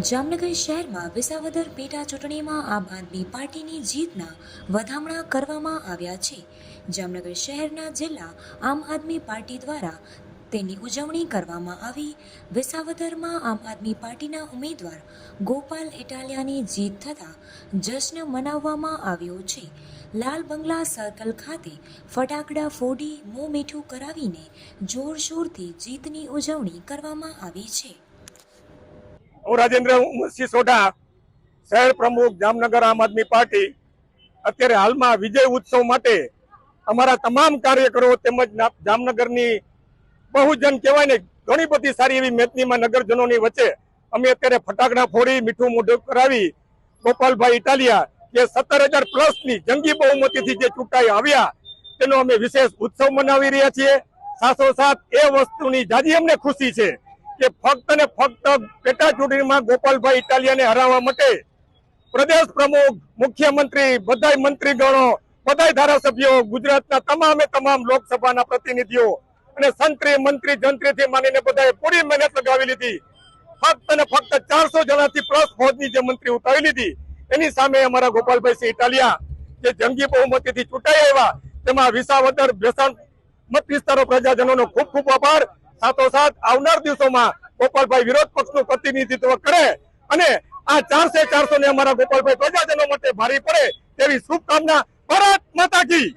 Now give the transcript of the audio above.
જામનગર શહેરમાં વિસાવદર પેટા ચૂંટણીમાં આમ આદમી પાર્ટીની જીતના વધામણા કરવામાં આવ્યા છે. જામનગર શહેરના જિલ્લા આમ આદમી પાર્ટી દ્વારા તેની ઉજવણી કરવામાં આવી. વિસાવદરમાં આમ આદમી પાર્ટીના ઉમેદવાર ગોપાલ ઇટાલિયાની જીત થતાં જશ્ન મનાવવામાં આવ્યો છે. લાલ બંગલા સર્કલ ખાતે ફટાકડા ફોડી મોં મીઠું કરાવીને જોરશોરથી જીતની ઉજવણી કરવામાં આવી છે. હું રાજેન્દ્ર ઉમરસિંહ સોઢા, શહેર પ્રમુખ, જામનગર આમ આદમી પાર્ટી. અત્યારે હાલમાં વિજય ઉત્સવ માટે અમારા તમામ કાર્યકરો તેમજ જામનગરની બહુજન કહેવાય ને, ઘણી બધી સારી એવી મેદનીમાં નગરજનોની વચ્ચે અમે અત્યારે ફટાકડા ફોડી, મીઠું મોઢું કરાવી, ગોપાલભાઈ ઇટાલિયા, જે સત્તર હજાર પ્લસની જંગી બહુમતીથી જે ચૂંટાઈ આવ્યા, તેનો અમે વિશેષ ઉત્સવ મનાવી રહ્યા છીએ. સાથોસાથ એ વસ્તુની જાજી અમને ખુશી છે. કે ફક્ત ને ફક્ત પેટા ચૂંટણીમાં ગોપાલભાઈ ઇટાલિયાને હરાવવા માટે પ્રદેશ પ્રમુખ, મુખ્યમંત્રી બધા મંત્રીગણો બધા ધારાસભ્યો, ગુજરાતના તમામે તમામ લોકસભાના પ્રતિનિધિઓ અને સંત્રી, મંત્રી, જંત્રીથી માનીને બધાએ પૂરી મહેનત લગાવી લીધી. ફક્ત ને ફક્ત ચારસો જણાથી પ્લસ ફોજની જે મંત્રી ઉતારી લીધી, એની સામે અમારા ગોપાલભાઈ સિંહ ઇટાલિયા, જે જંગી બહુમતીથી ચૂંટાઈ આવ્યા, તેમાં વિસાવદર, ભેસાણ મત વિસ્તારો પ્રજાજનોનો ખૂબ ખૂબ આભાર. સાથોસાથ આવનાર દિવસોમાં ગોપાલભાઈ વિરોધ પક્ષનું પ્રતિનિધિત્વ કરે અને આ ચારસે ચારસો ને અમારા ગોપાલભાઈ પ્રજાજનો માટે ભારી પડે તેવી શુભકામના ભારત માતા કી.